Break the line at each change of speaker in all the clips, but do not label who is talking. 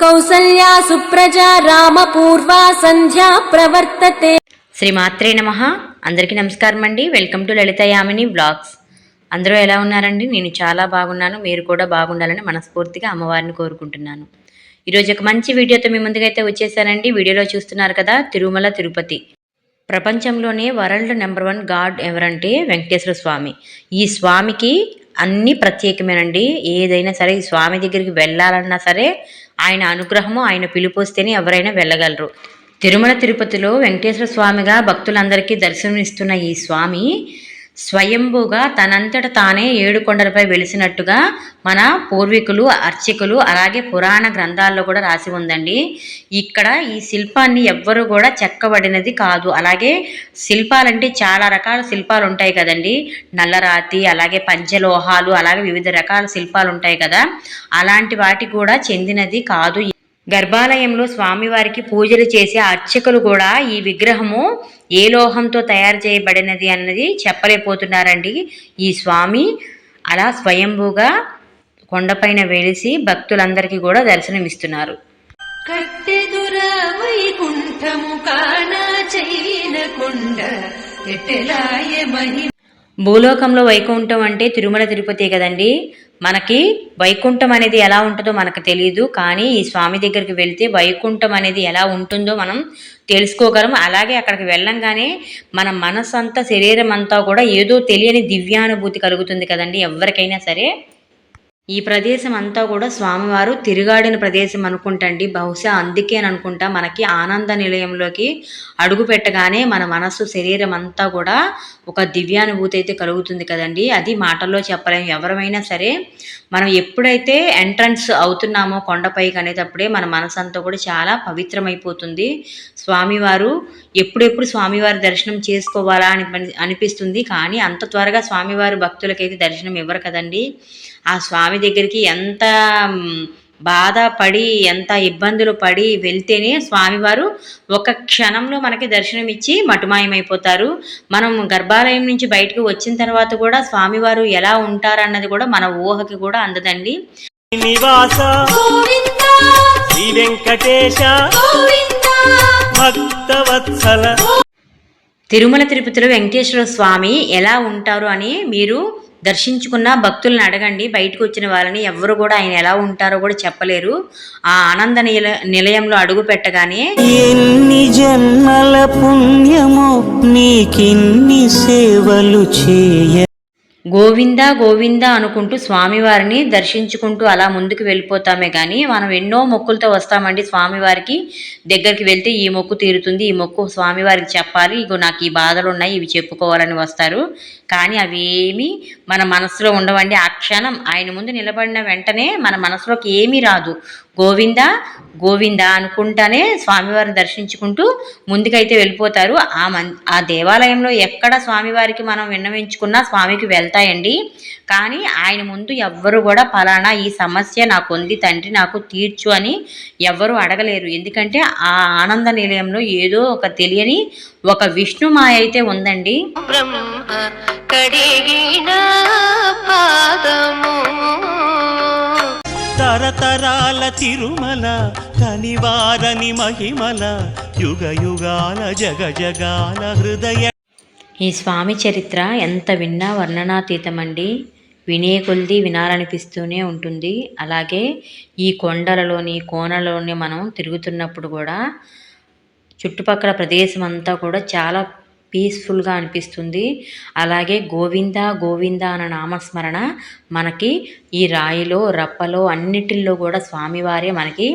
కౌసల్యా సుప్రజా రామ పూర్వ సంధ్యా ప్రవర్తతే.
శ్రీమాత్రే నమ. అందరికీ నమస్కారం అండి. Welcome to Lalitha Yamini blogs. అందరూ ఎలా ఉన్నారండి? నేను చాలా బాగున్నాను. మీరు కూడా బాగుండాలని మనస్ఫూర్తిగా అమ్మవారిని కోరుకుంటున్నాను. ఈరోజు ఒక మంచి వీడియోతో మీ ముందుకైతే వచ్చేసానండి. వీడియోలో చూస్తున్నారు కదా తిరుమల తిరుపతి. ప్రపంచంలోనే వరల్డ్ నెంబర్ వన్ గాడ్ ఎవరంటే వెంకటేశ్వర స్వామి. ఈ స్వామికి అన్నీ ప్రత్యేకమేనండి. ఏదైనా సరే ఈ స్వామి దగ్గరికి వెళ్ళాలన్నా సరే ఆయన అనుగ్రహము ఆయన పిలుపు వస్తేనే ఎవరైనా వెళ్ళగలరు. తిరుమల తిరుపతిలో వెంకటేశ్వర స్వామిగా భక్తులందరికీ దర్శనమిస్తున్న ఈ స్వామి స్వయంభూగా తనంతట తానే ఏడు కొండలపై వెలిసినట్టుగా మన పూర్వీకులు అర్చకులు అలాగే పురాణ గ్రంథాల్లో కూడా రాసి ఉందండి. ఇక్కడ ఈ శిల్పాన్ని ఎవ్వరు కూడా చెక్కబడినది కాదు. అలాగే శిల్పాలంటే చాలా రకాల శిల్పాలు ఉంటాయి కదండి. నల్లరాతి అలాగే పంచలోహాలు అలాగే వివిధ రకాల శిల్పాలు ఉంటాయి కదా. అలాంటి వాటికి కూడా చెందినది కాదు. గర్భాలయంలో స్వామివారికి పూజలు చేసే అర్చకులు కూడా ఈ విగ్రహము ఏ లోహంతో తయారు చేయబడినది అన్నది చెప్పలేకపోతున్నారండి. ఈ స్వామి అలా స్వయంభూగా కొండపైన వెలిసి భక్తులందరికీ కూడా దర్శనమిస్తున్నారు. భూలోకంలో వైకుంఠం అంటే తిరుమల తిరుపతి కదండి. మనకి వైకుంఠం అనేది ఎలా ఉంటుందో మనకు తెలియదు కానీ ఈ స్వామి దగ్గరికి వెళ్తే వైకుంఠం అనేది ఎలా ఉంటుందో మనం తెలుసుకోగలం. అలాగే అక్కడికి వెళ్ళంగానే మన మనసు అంతా శరీరం అంతా కూడా ఏదో తెలియని దివ్యానుభూతి కలుగుతుంది కదండి. ఎవరికైనా సరే ఈ ప్రదేశం అంతా కూడా స్వామివారు తిరుగాడిన ప్రదేశం అనుకుంటండి. బహుశా అందుకే అని అనుకుంటా. మనకి ఆనంద నిలయంలోకి అడుగు పెట్టగానే మన మనస్సు శరీరం అంతా కూడా ఒక దివ్యానుభూతి అయితే కలుగుతుంది కదండి. అది మాటల్లో చెప్పలేము ఎవరమైనా సరే మనం ఎప్పుడైతే ఎంట్రన్స్ అవుతున్నామో కొండపైకి అనేటప్పుడే మన మనసు అంతా కూడా చాలా పవిత్రమైపోతుంది. స్వామివారు ఎప్పుడెప్పుడు స్వామివారి దర్శనం చేసుకోవాలా అని అనిపిస్తుంది. కానీ అంత త్వరగా స్వామివారి భక్తులకైతే దర్శనం ఇవ్వరు కదండి. ఆ స్వామి దగ్గరికి ఎంత బాధపడి ఎంత ఇబ్బందులు పడి వెళ్తేనే స్వామివారు ఒక క్షణంలో మనకి దర్శనం ఇచ్చి మటుమాయమైపోతారు. మనం గర్భాలయం నుంచి బయటకు వచ్చిన తర్వాత కూడా స్వామివారు ఎలా ఉంటారన్నది కూడా మన ఊహకి కూడా అందదండి.
నివాస
గోవింద
శ్రీ వెంకటేశ
గోవింద
భక్తవత్సల.
తిరుమల తిరుపతిలో వెంకటేశ్వర స్వామి ఎలా ఉంటారు అని మీరు దర్శించుకున్న భక్తులను అడగండి బయటకు వచ్చిన వాళ్ళని ఎవరు కూడా ఆయన ఎలా ఉంటారో కూడా చెప్పలేరు. ఆ ఆనంద నిల నిలయంలో అడుగు పెట్టగానే
ఎన్ని జన్మల పుణ్యమో నీకిన్ని సేవలు చేయ
గోవింద గోవింద అనుకుంటూ స్వామివారిని దర్శించుకుంటూ అలా ముందుకు వెళ్ళిపోతామే కానీ మనం ఎన్నో మొక్కులతో వస్తామండి స్వామివారికి దగ్గరికి వెళ్తే ఈ మొక్కు తీరుతుంది ఈ మొక్కు స్వామివారికి చెప్పాలి ఇగో నాకు ఈ బాధలు ఉన్నాయి ఇవి చెప్పుకోవాలని వస్తారు. కానీ అవి ఏమీ మన మనసులో ఉండవండి. ఆ క్షణం ఆయన ముందు నిలబడిన వెంటనే మన మనసులోకి ఏమీ రాదు. గోవింద? గోవింద అనుకుంటానే స్వామివారిని దర్శించుకుంటూ ముందుకైతే వెళ్ళిపోతారు. ఆ మన్ ఆ దేవాలయంలో ఎక్కడ స్వామివారికి మనం విన్నవించుకున్నా స్వామికి వెళ్తాయండి. కానీ ఆయన ముందు ఎవ్వరు కూడా పలానా ఈ సమస్య నాకు ఉంది తండ్రి నాకు తీర్చు అని ఎవ్వరు అడగలేరు. ఎందుకంటే ఆ ఆనంద నిలయంలో ఏదో ఒక తెలియని ఒక విష్ణు మాయ అయితే ఉందండి.
కడిగిన పాదము
తరతరాల తిరుమల కనివారని మహిమల యుగ యుగాల జగ జగాల హృదయ
ఈ స్వామి చరిత్ర ఎంత విన్నా వర్ణనాతీతమండి. వినే కొలిది వినాలనిపిస్తూనే ఉంటుంది. అలాగే ఈ కొండలలోని కోనలలోని మనం తిరుగుతున్నప్పుడు కూడా చుట్టుపక్కల ప్రదేశం అంతా కూడా చాలా పీస్ఫుల్గా అనిపిస్తుంది. అలాగే గోవింద గోవింద అన్న నామస్మరణ మనకి ఈ రాయిలో రప్పలో అన్నిటిల్లో కూడా స్వామివారే మనకి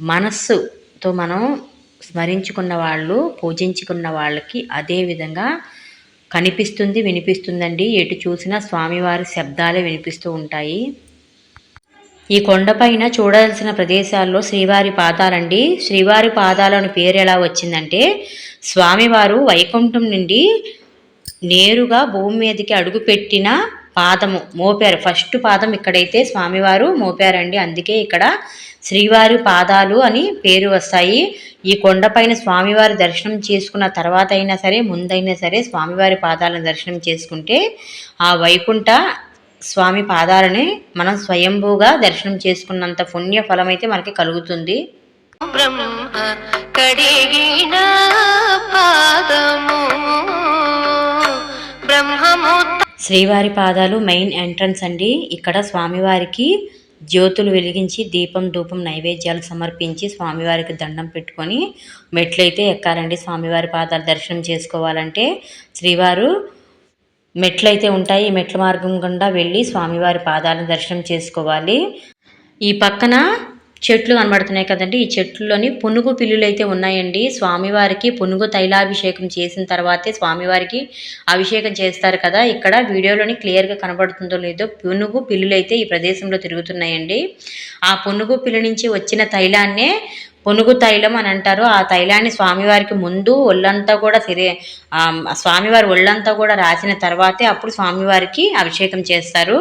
మనస్సుతో మనం స్మరించుకున్న వాళ్ళు పూజించుకున్న వాళ్ళకి అదే విధంగా కనిపిస్తుంది వినిపిస్తుందండి. ఎటు చూసినా స్వామివారి శబ్దాలే వినిపిస్తూ ఉంటాయి. ఈ కొండపైన చూడాల్సిన ప్రదేశాల్లో శ్రీవారి పాదాలండి. శ్రీవారి పాదాలను పేరు ఎలా వచ్చిందంటే స్వామివారు వైకుంఠం నుండి నేరుగా భూమి మీదకి అడుగుపెట్టిన పాదము మోపారు. ఫస్ట్ పాదం ఇక్కడైతే స్వామివారు మోపారండి. అందుకే ఇక్కడ శ్రీవారి పాదాలు అని పేరు వస్తాయి. ఈ కొండపైన స్వామివారి దర్శనం చేసుకున్న తర్వాత అయినా సరే ముందైనా సరే స్వామివారి పాదాలను దర్శనం చేసుకుంటే ఆ వైకుంఠ స్వామి పాదాలని మనం స్వయంభూగా దర్శనం చేసుకున్నంత పుణ్య ఫలం అయితే మనకి కలుగుతుంది.
కడిగిన పాదము.
శ్రీవారి పాదాలు మెయిన్ ఎంట్రన్స్ అండి. ఇక్కడ స్వామివారికి జ్యోతులు వెలిగించి దీపం ధూపం నైవేద్యాలు సమర్పించి స్వామివారికి దండం పెట్టుకొని మెట్లయితే ఎక్కాలండి. స్వామివారి పాదాలు దర్శనం చేసుకోవాలంటే శ్రీవారు మెట్లయితే ఉంటాయి. ఈ మెట్ల మార్గం గుండా వెళ్ళి స్వామివారి పాదాలను దర్శనం చేసుకోవాలి. ఈ పక్కన చెట్లు కనబడుతున్నాయి కదండి. ఈ చెట్లలోని పునుగు పిల్లులు అయితే ఉన్నాయండి. స్వామివారికి పునుగు తైలాభిషేకం చేసిన తర్వాతే స్వామివారికి అభిషేకం చేస్తారు కదా. ఇక్కడ వీడియోలోని క్లియర్గా కనబడుతుందో లేదో పునుగు పిల్లులు అయితే ఈ ప్రదేశంలో తిరుగుతున్నాయండి. ఆ పునుగు పిల్లు నుంచి వచ్చిన తైలాన్నే పునుగు తైలం అని అంటారు. ఆ తైలాన్ని స్వామివారికి ముందు ఒళ్ళంతా కూడా సిరే ఆ స్వామివారి ఒళ్ళంతా కూడా రాసిన తర్వాతే అప్పుడు స్వామివారికి అభిషేకం చేస్తారు.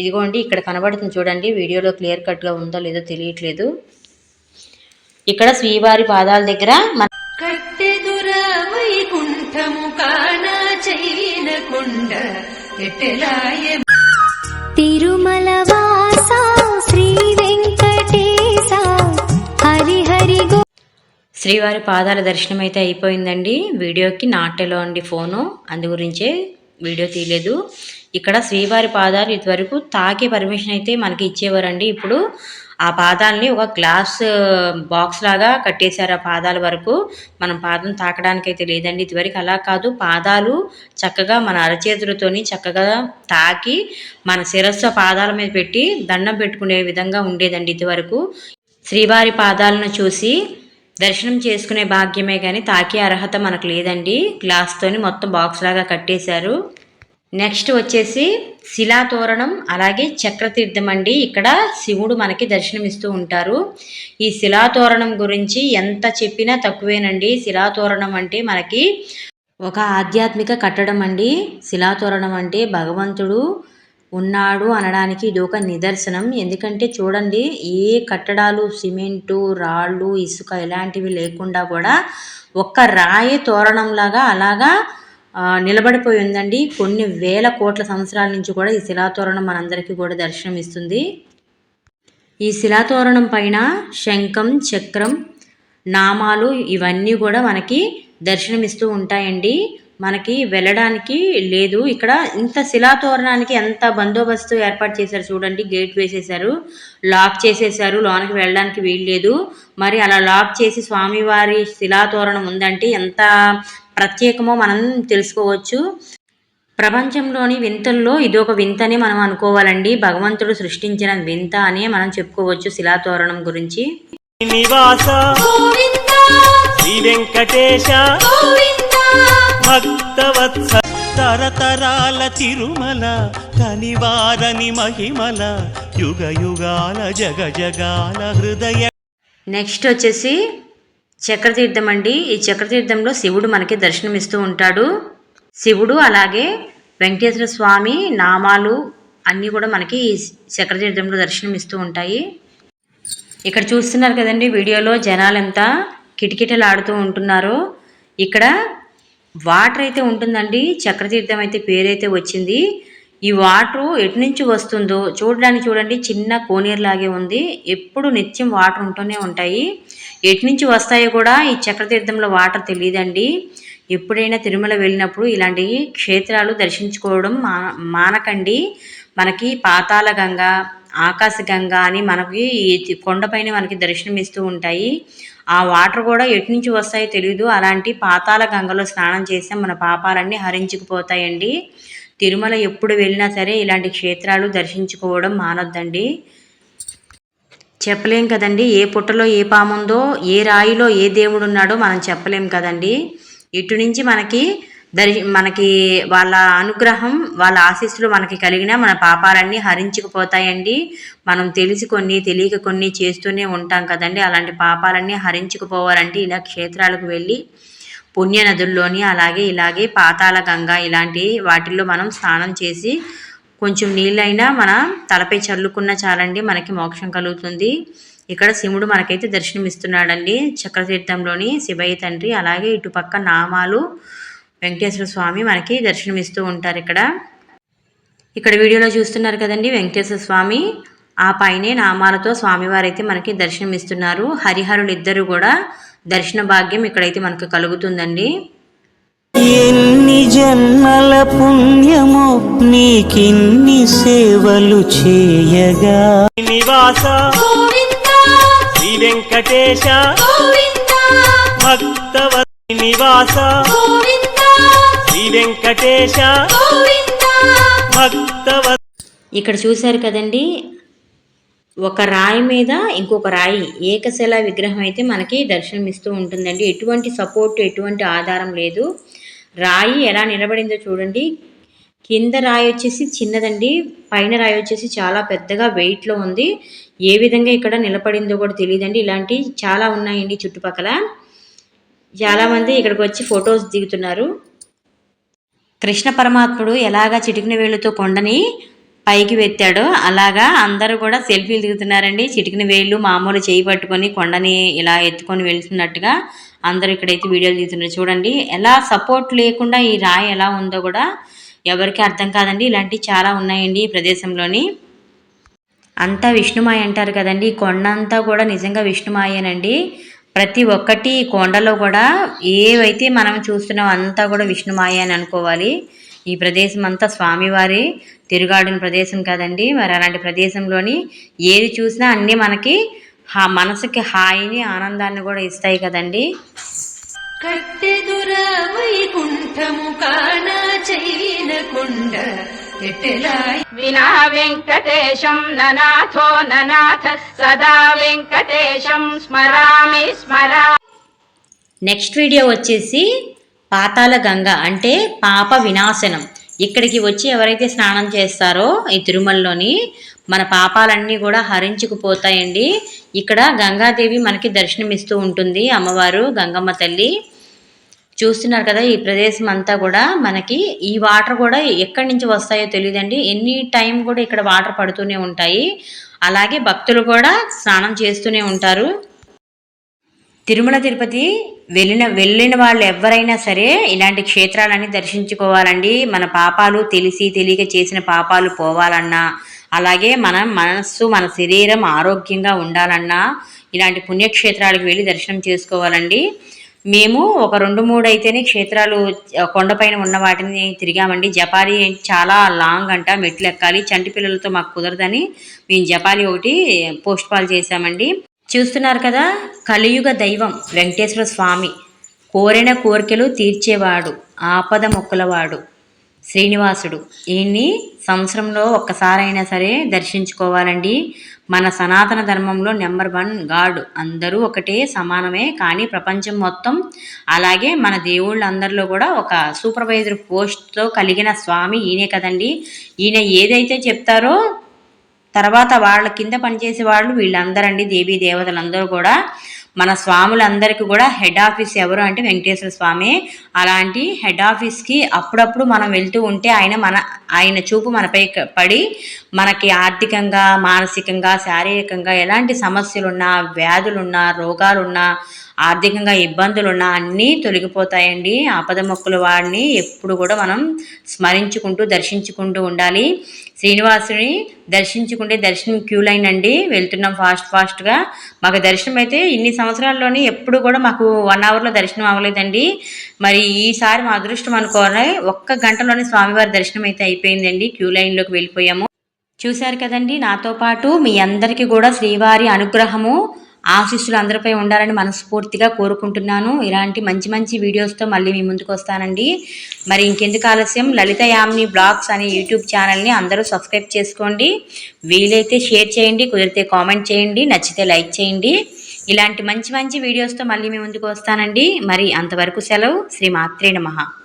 ఇదిగోండి ఇక్కడ కనబడుతుంది చూడండి వీడియోలో క్లియర్ కట్గా ఉందో లేదో తెలియట్లేదు. ఇక్కడ శ్రీవారి పాదాల దగ్గర మన
తిరుమల వాస శ్రీ
శ్రీవారి పాదాల దర్శనం అయితే అయిపోయిందండి. వీడియోకి నాటెలో అండి ఫోను. అందు గురించే వీడియో తీయలేదు. ఇక్కడ శ్రీవారి పాదాలు ఇదివరకు తాకే పర్మిషన్ అయితే మనకి ఇచ్చేవారండి. ఇప్పుడు ఆ పాదాలని ఒక గ్లాస్ బాక్స్ లాగా కట్టేశారు ఆ పాదాల వరకు. మనం పాదం తాకడానికి అయితే లేదండి. ఇదివరకు అలా కాదు. పాదాలు చక్కగా మన అరచేతులతోని చక్కగా తాకి మన శిరస్సు పాదాల మీద పెట్టి దండం పెట్టుకునే విధంగా ఉండేదండి ఇదివరకు. శ్రీవారి పాదాలను చూసి దర్శనం చేసుకునే భాగ్యమే కానీ తాకే అర్హత మనకు లేదండి. గ్లాస్తోని మొత్తం బాక్స్ లాగా కట్టేశారు. నెక్స్ట్ వచ్చేసి శిలాతోరణం అలాగే చక్రతీర్థం అండి. ఇక్కడ శివుడు మనకి దర్శనమిస్తూ ఉంటారు. ఈ శిలాతోరణం గురించి ఎంత చెప్పినా తక్కువేనండి. శిలాతోరణం అంటే మనకి ఒక ఆధ్యాత్మిక కట్టడం అండి. శిలాతోరణం అంటే భగవంతుడు ఉన్నాడు అనడానికి ఇది ఒక నిదర్శనం. ఎందుకంటే చూడండి ఏ కట్టడాలు సిమెంటు రాళ్ళు ఇసుక ఇలాంటివి లేకుండా కూడా ఒక్క రాయి తోరణంలాగా అలాగా నిలబడిపోయి ఉందండి. కొన్ని వేల కోట్ల సంవత్సరాల నుంచి కూడా ఈ శిలాతోరణం మనందరికీ కూడా దర్శనం ఇస్తుంది ఈ శిలాతోరణం పైన శంఖం చక్రం నామాలు ఇవన్నీ కూడా మనకి దర్శనమిస్తూ ఉంటాయండి. మనకి వెళ్ళడానికి లేదు. ఇక్కడ ఇంత శిలాతోరణానికి ఎంత బందోబస్తు ఏర్పాటు చేశారు చూడండి. గేట్ వేసేశారు. లాక్ చేసేశారు. లోనికి వెళ్ళడానికి వీలు లేదు. మరి అలా లాక్ చేసి స్వామివారి శిలాతోరణం ఉందంటే ఎంత ప్రత్యేకమో మనం తెలుసుకోవచ్చు. ప్రపంచంలోని వింతల్లో ఇదొక వింతని మనం అనుకోవాలండి. భగవంతుడు సృష్టించిన వింత అని మనం చెప్పుకోవచ్చు శిలాతోరణం గురించి.
నివాస
గోవింద
శ్రీ వెంకటేశ భక్తవత్స తరతరాల తిరుమల కనివారని మహిమల యుగ యుగాల జగ జగాల హృదయ
నెక్స్ట్ వచ్చేసి చక్రతీర్థం అండి. ఈ చక్రతీర్థంలో శివుడు మనకి దర్శనమిస్తూ ఉంటాడు. శివుడు అలాగే వెంకటేశ్వర స్వామి నామాలు అన్నీ కూడా మనకి ఈ చక్రతీర్థంలో దర్శనమిస్తూ ఉంటాయి. ఇక్కడ చూస్తున్నారు కదండి వీడియోలో జనాలంతా కిటకిటలాడుతూ ఉంటున్నారు. ఇక్కడ వాటర్ అయితే ఉంటుందండి. చక్రతీర్థం అయితే పేరైతే వచ్చింది. ఈ వాటర్ ఎటు నుంచి వస్తుందో చూడడానికి చూడండి చిన్న కోనేరు లాగే ఉంది. ఎప్పుడు నిత్యం వాటర్ ఉంటూనే ఉంటాయి. ఎటు నుంచి వస్తాయో కూడా ఈ చక్రతీర్థంలో వాటర్ తెలియదండి ఎప్పుడైనా తిరుమల వెళ్ళినప్పుడు ఇలాంటి క్షేత్రాలు దర్శించుకోవడం మా మానకండి. మనకి పాతాళ గంగ ఆకాశ గంగ అని మనకి కొండపైన మనకి దర్శనం ఇస్తూ ఉంటాయి. ఆ వాటర్ కూడా ఎటు నుంచి వస్తాయో తెలియదు అలాంటి పాతాల గంగలో స్నానం చేస్తే మన పాపాలన్నీ హరించుకుపోతాయండి. తిరుమల ఎప్పుడు వెళ్ళినా సరే ఇలాంటి క్షేత్రాలు దర్శించుకోవడం మానొద్దండి. చెప్పలేం కదండి. ఏ పుట్టలో ఏ పాముందో ఏ రాయిలో ఏ దేవుడు ఉన్నాడో మనం చెప్పలేం కదండి. ఇటు నుంచి మనకి దరి మనకి వాళ్ళ అనుగ్రహం వాళ్ళ ఆశీస్సులు మనకి కలిగినా మన పాపాలన్నీ హరించుకుపోతాయండి. మనం తెలిసి కొన్ని తెలియక కొన్ని చేస్తూనే ఉంటాం కదండి. అలాంటి పాపాలన్నీ హరించుకుపోవాలంటే ఇలా క్షేత్రాలకు వెళ్ళి పుణ్య నదుల్లోని అలాగే ఇలాగే పాతాళ గంగ ఇలాంటి వాటిల్లో మనం స్నానం చేసి కొంచెం నీళ్ళైనా మన తలపై చల్లుకున్న చాలండి మనకి మోక్షం కలుగుతుంది. ఇక్కడ శివుడు మనకైతే దర్శనం ఇస్తున్నాడండి చక్రతీర్థంలోని శివయ్య తండ్రి అలాగే ఇటుపక్క నామాలు వెంకటేశ్వర స్వామి మనకి దర్శనం ఇస్తూ ఉంటారు ఇక్కడ. ఇక్కడ వీడియోలో చూస్తున్నారు కదండి వెంకటేశ్వర స్వామి. ఆ పైనే నామాలతో స్వామివారు అయితే మనకి దర్శనం ఇస్తున్నారు హరిహరులు ఇద్దరు కూడా దర్శన భాగ్యం ఇక్కడైతే మనకు కలుగుతుందండి.
ఎన్ని జన్మల పుణ్యము నీకిన్ని సేవలు చేయగా. నివాస
గోవింద
శ్రీ వెంకటేశ
గోవింద.
భక్తవ నివాస శ్రీ వెంకటేశ
గోవింద.
భక్తవ
ఇక్కడ చూశారు కదండి ఒక రాయి మీద ఇంకొక రాయి ఏకశిల విగ్రహం అయితే మనకి దర్శనం ఇస్తూ ఉంటుందండి. ఎటువంటి సపోర్ట్ ఎటువంటి ఆధారం లేదు. రాయి ఎలా నిలబడిందో చూడండి. కింద రాయి వచ్చేసి చిన్నదండి. పైన రాయి వచ్చేసి చాలా పెద్దగా వెయిట్లో ఉంది. ఏ విధంగా ఇక్కడ నిలబడిందో కూడా తెలియదండి. ఇలాంటి చాలా ఉన్నాయండి చుట్టుపక్కల. చాలామంది ఇక్కడికి వచ్చి ఫొటోస్ దిగుతున్నారు. కృష్ణ పరమాత్ముడు ఎలాగా చిటికిన వేలుతో కొండని పైకి వెత్తాడో అలాగా అందరూ కూడా సెల్ఫీలు దిగుతున్నారండి. చిటికిన వేళ్ళు మామూలు చేయి పట్టుకొని కొండని ఇలా ఎత్తుకొని వెళ్తున్నట్టుగా అందరూ ఇక్కడైతే వీడియోలు తీస్తున్నారు చూడండి ఎలా సపోర్ట్ లేకుండా ఈ రాయి ఎలా ఉందో కూడా ఎవరికి అర్థం కాదండి. ఇలాంటివి చాలా ఉన్నాయండి ఈ ప్రదేశంలోని. అంతా విష్ణుమాయ అంటారు కదండి. కొండ అంతా కూడా నిజంగా విష్ణుమాయేనండి. ప్రతి ఒక్కటి కొండలో కూడా ఏవైతే మనం చూస్తున్నాం అంతా కూడా విష్ణుమాయ అని అనుకోవాలి. ఈ ప్రదేశం అంతా స్వామివారి తిరుగాడిన ప్రదేశం కదండి. మరి అలాంటి ప్రదేశంలోని ఏది చూసినా అన్నీ మనకి హా మనసుకి హాయిని ఆనందాన్ని కూడా ఇస్తాయి కదండి.
కట్టెదుర వైకుంఠము కాణ చేయనకుండ
వినా వెంకటేశం ననాథో ననాథ సదా వెంకటేశం స్మరామి స్మరా.
నెక్స్ట్ వీడియో వచ్చేసి పాతాల గంగ అంటే పాప వినాశనం. ఇక్కడికి వచ్చి ఎవరైతే స్నానం చేస్తారో ఈ తిరుమలలోని మన పాపాలన్నీ కూడా హరించుకుపోతాయండి. ఇక్కడ గంగాదేవి మనకి దర్శనమిస్తూ ఉంటుంది అమ్మవారు గంగమ్మ తల్లి. చూస్తున్నారు కదా ఈ ప్రదేశం అంతా కూడా మనకి. ఈ వాటర్ కూడా ఎక్కడి నుంచి వస్తాయో తెలియదండి ఎనీ టైం కూడా ఇక్కడ వాటర్ పడుతూనే ఉంటాయి. అలాగే భక్తులు కూడా స్నానం చేస్తూనే ఉంటారు. తిరుమల తిరుపతి వెళ్ళిన వెళ్ళిన వాళ్ళు ఎవరైనా సరే ఇలాంటి క్షేత్రాలన్నీ దర్శించుకోవాలండి. మన పాపాలు తెలిసి తెలియక చేసిన పాపాలు పోవాలన్నా అలాగే మన మనస్సు మన శరీరం ఆరోగ్యంగా ఉండాలన్నా ఇలాంటి పుణ్యక్షేత్రాలకు వెళ్ళి దర్శనం చేసుకోవాలండి. మేము ఒక రెండు మూడు అయితేనే క్షేత్రాలు కొండపైన ఉన్న వాటిని తిరిగామండి. జపాలి చాలా లాంగ్ అంట మెట్లు ఎక్కాలి. చంటి పిల్లలతో మాకు కుదరదని మేము జపాలి ఒకటి పోస్ట్ పాల్ చేశామండి. చూస్తున్నారు కదా కలియుగ దైవం వెంకటేశ్వర స్వామి కోరిన కోరికలు తీర్చేవాడు ఆపద మొక్కలవాడు. శ్రీనివాసుడు. ఈయన్ని సంవత్సరంలో ఒక్కసారైనా సరే దర్శించుకోవాలండి. మన సనాతన ధర్మంలో నెంబర్ వన్ గాడ్. అందరూ ఒకటే సమానమే కానీ ప్రపంచం మొత్తం. అలాగే మన దేవుళ్ళందరిలో కూడా ఒక సూపర్వైజర్ పోస్ట్తో కలిగిన స్వామి ఈయనే కదండి. ఈయన ఏదైతే చెప్తారో తర్వాత వాళ్ళ కింద పనిచేసే వాళ్ళు వీళ్ళందరండి దేవీ దేవతలందరూ కూడా. మన స్వాములందరికీ కూడా హెడ్ ఆఫీస్ ఎవరు అంటే వెంకటేశ్వర స్వామి. అలాంటి హెడ్ ఆఫీస్కి అప్పుడప్పుడు మనం వెళ్తూ ఉంటే ఆయన మన ఆయన చూపు మనపై పడి మనకి ఆర్థికంగా మానసికంగా శారీరకంగా ఎలాంటి సమస్యలున్నా వ్యాధులున్నా రోగాలున్నా ఆర్థికంగా ఇబ్బందులున్నా అన్నీ తొలగిపోతాయండి. ఆపద మొక్కుల వాడిని ఎప్పుడు కూడా మనం స్మరించుకుంటూ దర్శించుకుంటూ ఉండాలి. శ్రీనివాసుని దర్శించుకుంటే దర్శనం క్యూ లైన్ అండి. వెళ్తున్నాం ఫాస్ట్ ఫాస్ట్గా. మాకు దర్శనం అయితే ఇన్ని సంవత్సరాల్లోనే ఎప్పుడు కూడా మాకు వన్ అవర్లో దర్శనం అవ్వలేదండి. మరి ఈసారి మా అదృష్టం అనుకోవాలి ఒక్క గంటలోనే స్వామివారి దర్శనం అయితే అయిపోయిందండి. క్యూ లైన్లోకి వెళ్ళిపోయాము. చూశారు కదండి నాతో పాటు మీ అందరికీ కూడా శ్రీవారి అనుగ్రహము. ఆశీస్సులు అందరిపై ఉండాలని మనస్ఫూర్తిగా కోరుకుంటున్నాను. ఇలాంటి మంచి మంచి వీడియోస్తో మళ్ళీ మీ ముందుకు వస్తానండి. మరి ఇంకెందుకు ఆలస్యం? లలిత యామిని బ్లాగ్స్ అనే యూట్యూబ్ ఛానల్ని అందరూ సబ్స్క్రైబ్ చేసుకోండి. వీలైతే షేర్ చేయండి కుదిరితే కామెంట్ చేయండి నచ్చితే లైక్ చేయండి. ఇలాంటి మంచి మంచి వీడియోస్తో మళ్ళీ మీ ముందుకు వస్తానండి. మరి అంతవరకు సెలవు. శ్రీ మాత్రే నమః.